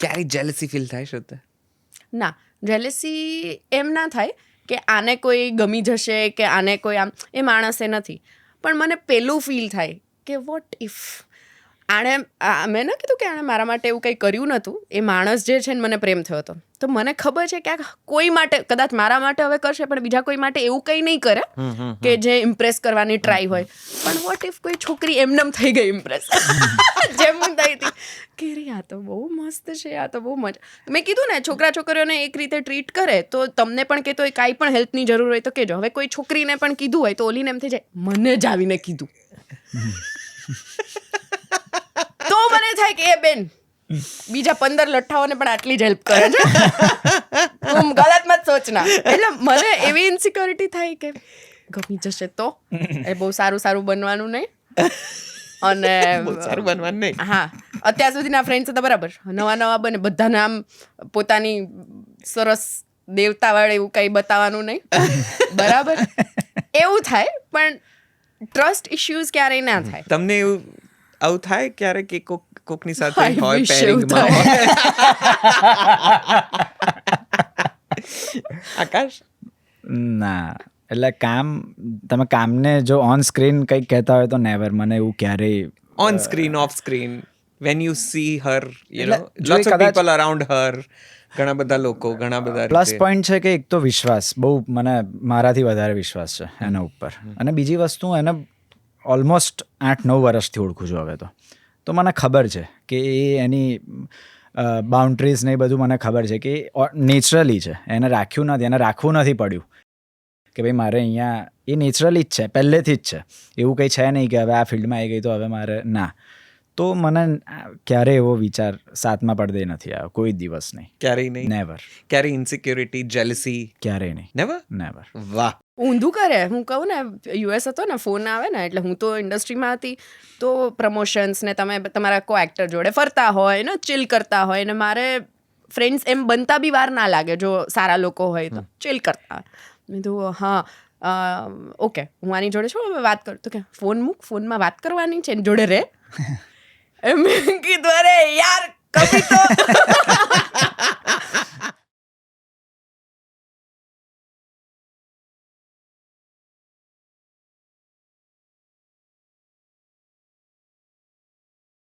ક્યારેય jealousy feel થાય છે ના જેલેસી એમ ના થાય કે આને કોઈ ગમી જશે કે આને કોઈ આમ, એ માણસે નથી. પણ મને પેલું ફીલ થાય કે વોટ ઇફ આણે મેં ના કીધું કે આણે મારા માટે એવું કંઈ કર્યું નહોતું. એ માણસ જે છે ને મને પ્રેમ થયો હતો. તો મને ખબર છે કે આ કોઈ માટે કદાચ મારા માટે હવે કરશે પણ બીજા કોઈ માટે એવું કંઈ નહીં કરે કે જે ઇમ્પ્રેસ કરવાની ટ્રાય હોય. પણ વોટ ઇફ કોઈ છોકરી એમનેમ થઈ ગઈ ઇમ્પ્રેસ જેમ હું થઈ હતી. કે રે આ તો બહુ મસ્ત છે આ તો બહુ મજા. મેં કીધું ને છોકરા છોકરીઓને એક રીતે ટ્રીટ કરે તો તમને પણ કહેતો હોય કાંઈ પણ હેલ્પની જરૂર હોય તો કહેજો. હવે કોઈ છોકરીને પણ કીધું હોય તો ઓલીને એમ થઈ જાય મને જ આવીને કીધું. મને થાય કે એ બેન બીજા પંદર લઠ્ઠાઓને પણ આટલી જ હેલ્પ કરે છે. ગલત મત સોચના. એટલે મને એવી ઇન્સિક્યોરિટી થાય કે ગમી જશે તો. એ બહુ સારું સારું બનવાનું નહીં. અને સારું બનવાનું નહીં. હા અત્યાર સુધીના ફ્રેન્ડ્સ હતા બરાબર. નવા નવા બને. બધાને આમ પોતાની સરસ દેવતાવાળે એવું કંઈ બતાવવાનું નહીં. બરાબર? એવું થાય પણ ટ્રસ્ટ ઇશ્યુઝ ક્યારેય ના થાય. તમને એવું આવું થાય ક્યારેક કે કોક કોકની સાથે હોય પેરિંગમાં આકાશ? ના. એટલે કામ તમે કામને જો ઓન સ્ક્રીન કંઈક કહેતા હોય તો નેવર મને એવું ક્યારેય on screen off screen when you see her you know જો lots of people around her ઘણા બધા લોકો ઘણા બધા પ્લસ. પોઈન્ટ છે કે એક તો વિશ્વાસ. બહુ મને મારાથી વધારે વિશ્વાસ છે એના ઉપર. અને બીજી વસ્તુ એને ઓલમોસ્ટ આઠ, નવ વર્ષથી ઓળખું છું હવે તો. તો મને ખબર છે કે એ એની બાઉન્ડ્રીઝ ને એ બધું મને ખબર છે કે નેચરલી છે. એને રાખ્યું નથી, એને રાખવું નથી પડ્યું. કે ભાઈ મારે અહીંયા, એ નેચરલી જ છે, પહેલેથી જ છે. એવું કંઈ છે નહીં કે હવે આ ફિલ્ડમાં આવી ગઈ તો હવે મારે, ના. તો મને ક્યારેય એવો વિચાર સાતમા પડદે નથી આવ્યો કોઈ જ દિવસ નહીં ક્યારેય નહીં નેવર ક્યારેય ઇન્સિક્યોરિટી જેલસી ક્યારેય નહીં નેવર નેવર વાહ ઊંધું કરે હું કહું ને યુએસ હતો ને ફોન આવે ને એટલે હું તો ઇન્ડસ્ટ્રીમાં હતી તો પ્રમોશન્સ ને તમે તમારા કો એક્ટર જોડે ફરતા હોય ને ચિલ કરતા હોય ને મારે ફ્રેન્ડ્સ એમ બનતા બી વાર ના લાગે જો સારા લોકો હોય તો ચિલ કરતા હોય. મેં કીધું હા અ, ઓકે હું આની જોડે છું હવે વાત કર? તો કે ફોન મૂક ફોનમાં વાત કરવાની છે એની જોડે રે. એમ મેં કીધું અરે યાર કભી તો.